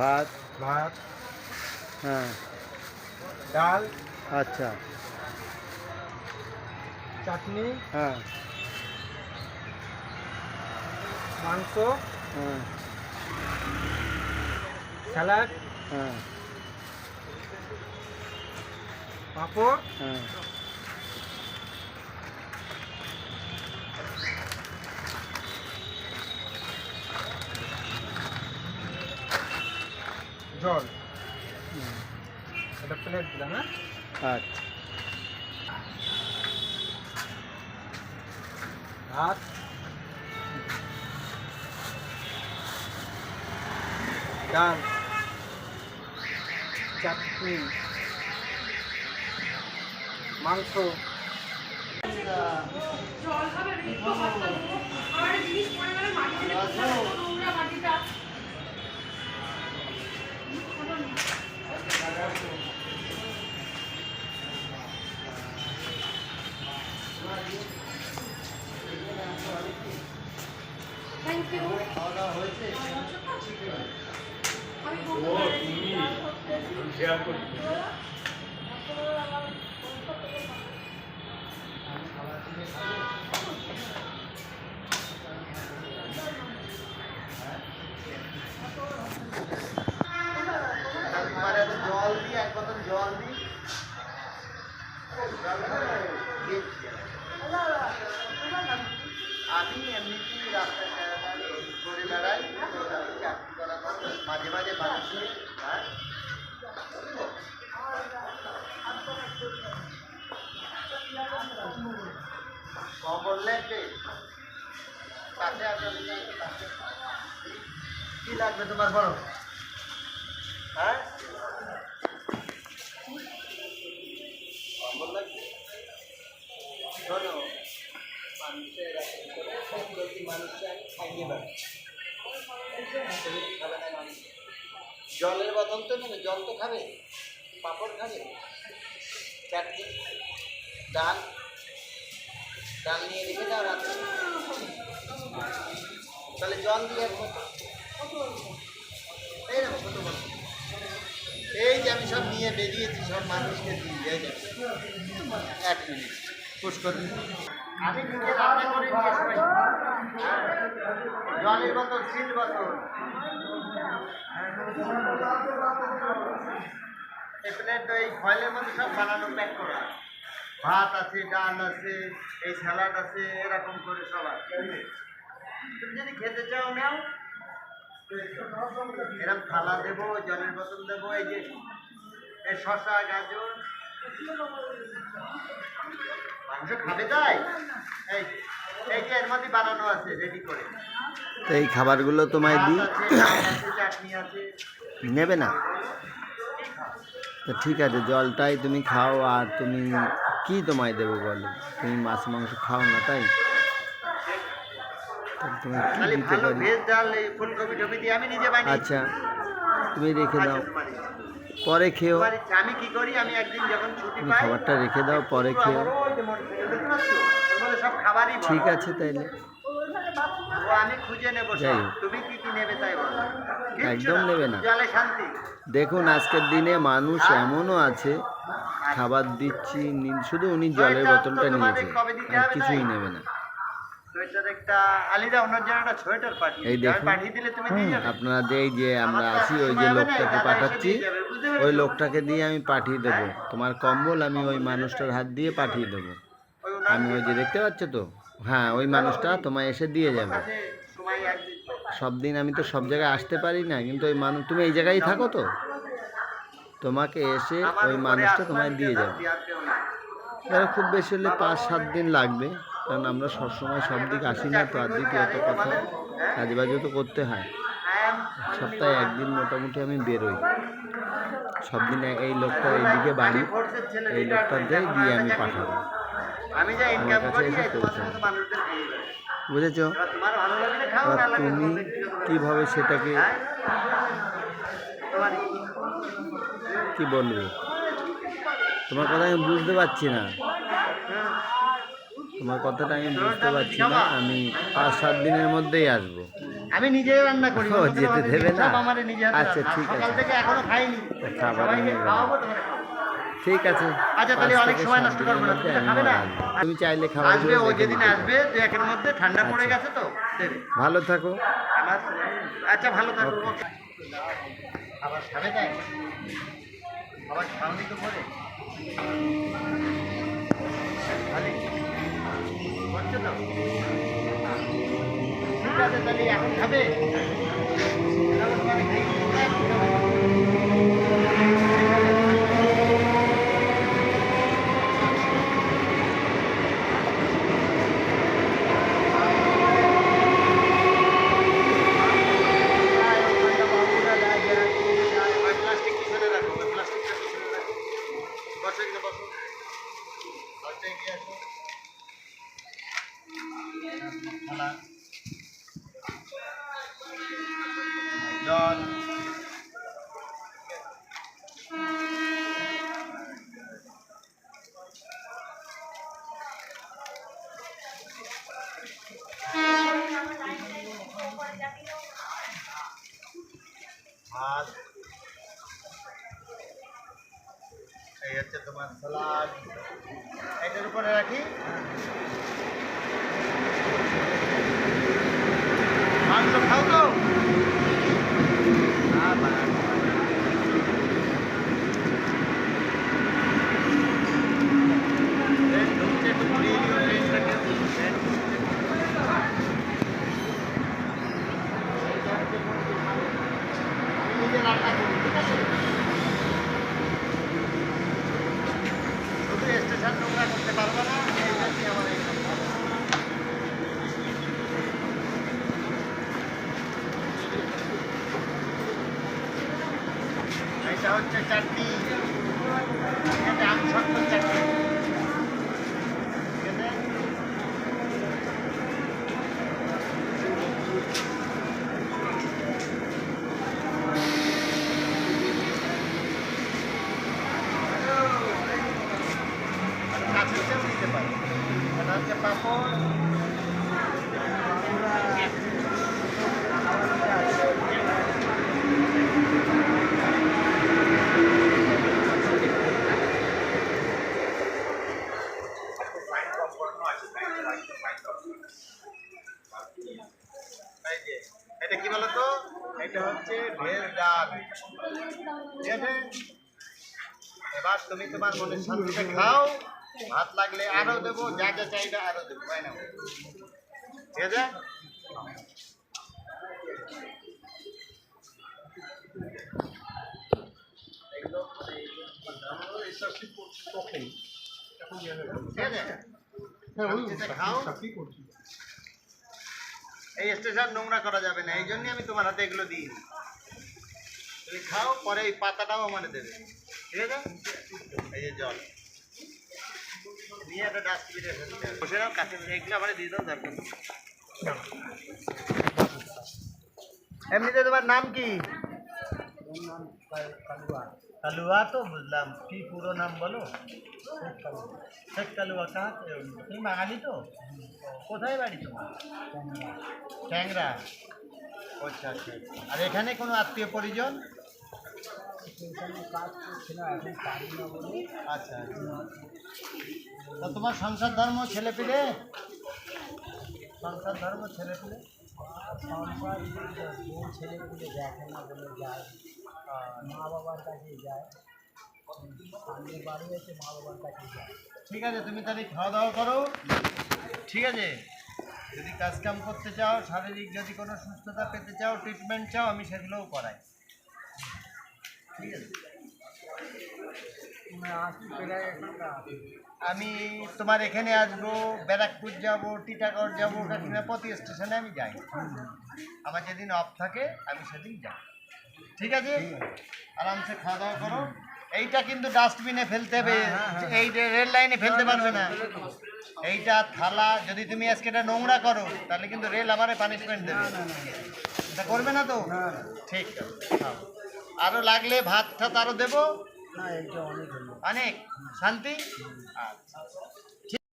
ভাত ভাত হ্যাঁ ডাল আচ্ছা চাটনি হ্যাঁ মাংস হ্যাঁ স্যালাড হ্যাঁ পাঁপড় হ্যাঁ জল এটা প্লেট দিলাম হ্যাঁ আচ্ছা ভাত ডাল চাটনি মাংস তোমার এত জল দিই এক বোতল জল দিই আমি আসলে কি লাগবে তোমার বলো? হ্যাঁ? মানুষকে খাইয়ে খাবে না মানুষ জলের বোতল তো নেবে, জল তো খাবে, পাঁপড় খাবে, চাটনি, ডাল। ডাল নিয়ে রেখে দাও রাত্রে তাহলে জল দিয়ে এই দেখো কত। এই যে আমি সব নিয়ে বেরিয়েছি, সব মানুষকে দিই এই যে এক মিনিট। করুন আমি নিজে রান্না করে নিয়ে হ্যাঁ। জলের বোতল, সিল বোতল। এই প্লেট এই ফয়েলের মধ্যে সব বানানো প্যাক করা। ভাত আছে ডাল আছে এই স্যালাড আছে এরকম করে সব আছে। তুমি যদি খেতে চাও নাও। এরকম থালা দেবো জলের বোতল দেবো এই যে এই শশা গাজর। মাংস খাবে তাই? এই এই যে এর মধ্যে বানানো আছে রেডি করে। এই খাবারগুলো তোমায় দিই। চাটনি আছে। নেবে না? তো ঠিক আছে জলটাই তুমি খাও আর তুমি কি তোমায় দেবো বলো? তুমি মাছ মাংস খাও না তাই? আচ্ছা তুমি রেখে দাও। পরে খেও। আমি কি করি? আমি একদিন যখন ছুটি পাই খাবারটা রেখে দাও পরে খেও। ঠিক আছে তাইলে। আমি খুঁজে নেব। তুমি কি কি নেবে তাই বলো। একদম নেবে না। দেখুন আজকের দিনে মানুষ এমনও আছে খাবার দিচ্ছি শুধু উনি জলের বোতলটা নিয়েছে। আর কিছুই নেবে না। এই দেখুন। আপনারা যে আমরা আছি ওই যে লোকটাকে পাঠাচ্ছি ওই লোকটাকে দিয়ে আমি পাঠিয়ে দেবো। তোমার কম্বল আমি ওই মানুষটার হাত দিয়ে পাঠিয়ে দেবো। আমি ওই যে দেখতে পাচ্ছ তো? হ্যাঁ ওই মানুষটা তোমায় এসে দিয়ে যাবে। সব দিন আমি তো সব জায়গায় আসতে পারি না কিন্তু ওই মানুষ তুমি এই জায়গায় থাকো তো? তোমাকে এসে ওই মানুষটা তোমায় দিয়ে যাবে। এবার খুব বেশি হলে পাঁচ সাত দিন লাগবে। কারণ আমরা সবসময় সব দিক আসি না তো আর দিকে এত কথা কাজ বাজও তো করতে হয়। হ্যাঁ, সপ্তাহে একদিন মোটামুটি আমি বেরোই। সব দিন এই লোকটা এইদিকে বাড়ি এই লোকটা দিয়ে দিয়ে আমি পাঠাবো। করে। আমি যা ইনকাম কাছে করি এসে তোমার। মানুষদের বুঝেছ? তুমি কীভাবে সেটাকে কি বলবে তোমার কথা আমি বুঝতে পারছি না তোমার কথাটা আমি বুঝতে পারছি না আমি পাঁচ সাত দিনের মধ্যেই আসব আমি নিজে রান্না করি ও, যেতে দেবে না? আচ্ছা। ঠিক আছে। থেকে এখনও খাইনি খাবার। ঠিক আছে আচ্ছা, তাহলে অনেক সময় নষ্ট করবে না। খাবে না? তুমি চাইলে খাবার আসবে ও যেদিন আসবে দু একের মধ্যে ঠান্ডা পড়ে আচ্ছা। গেছে তো ভালো থাকো আচ্ছা ভালো থাকো আবার খাবে তাই আবার খাওনি তো তো? ঠিক আছে তাহলে এখন খাবে। প্লাস্টিক পিছনে রাখো ওই প্লাস্টিকটা পিছনে রাখো বসো এখানে বসো আচ্ছা এগিয়ে আসো থালা। জল হচ্ছে তোমার সালাড এটার উপরে রাখি। মাংস খাও তো আবার। ট্রেন ঢুকছে, একটু ঘুরিয়ে দিও ট্রেনটাকে। ট্রেন ঢুকছে। আমি নিজে রান্না করি, ঠিক আছে? শুধু স্টেশন নোংরা করতে পারব না এই জন্যই আমার এই কথা। এটা হচ্ছে চাটনি এটা আম শক্ত চাটনি ঠিক আছে? কাছেও নিতে পারি এটা হচ্ছে পাপড় এই যে এটা কি বলো তো এটা হচ্ছে ভেজ ডাল। ঠিক আছে এবার তুমি তোমার মনের শান্তিতে খাও। ভাত লাগলে আরও দেবো যা যা চাইবে আরও দেবো। তাই না? ঠিক আছে ঠিক আছে খাও। এই স্টেশন নোংরা করা যাবে না, এই জন্যই আমি তোমার হাতে এগুলো দিই তুমি খাও, পরে এই পাতাটাও আমার দেবে। ঠিক আছে? এই যে জল। নিয়ে একটা ডাস্টবিনে বসে নাও, কাছে এগুলো আমার দিয়ে দাও দরকার এমনিতে তোমার নাম কি? কালুয়া তো বুঝলাম কি পুরো নাম বলো শেখ কালুয়া কাহা তুমি বাঙালি তো কোথায় বাড়ি তোমার ট্যাংরা আচ্ছা আচ্ছা আর এখানে কোনো আত্মীয় পরিজন আচ্ছা তা তোমার সংসার ধর্ম ছেলে পেলে সংসার ধর্ম ছেলে পেলে ছেলেপুলে দেখে না বলে যায় মা বাবার কাছে যায় বাড়ি আছে মা বাবার কাছে যায় ঠিক আছে, তুমি তাহলে খাওয়া দাওয়া করো। ঠিক আছে? যদি কাজ কাম করতে চাও, শারীরিক যদি কোনো সুস্থতা পেতে চাও ট্রিটমেন্ট চাও, আমি সেগুলোও করাই। ঠিক আছে? আমি তোমার এখানে আসব, ব্যারাকপুর যাব, টিটাগড় যাব কাকিনা প্রতি স্টেশনে আমি যাই। আমার যেদিন অফ থাকে, আমি সেদিন যাই। ঠিক আছে? আরামসে খাওয়া দাওয়া করো। এইটা কিন্তু ডাস্টবিনে ফেলতে হবে। এই যে রেল লাইনে ফেলতে পারবে না। এইটা থালা যদি তুমি আজকে এটা নোংরা করো তাহলে কিন্তু রেল আমারে পানিশমেন্ট দেবে। এটা করবে না তো? ঠিক। আরও লাগলে ভাত ঠাত আরও দেবো। অনেক অনেক। শান্তি? আচ্ছা।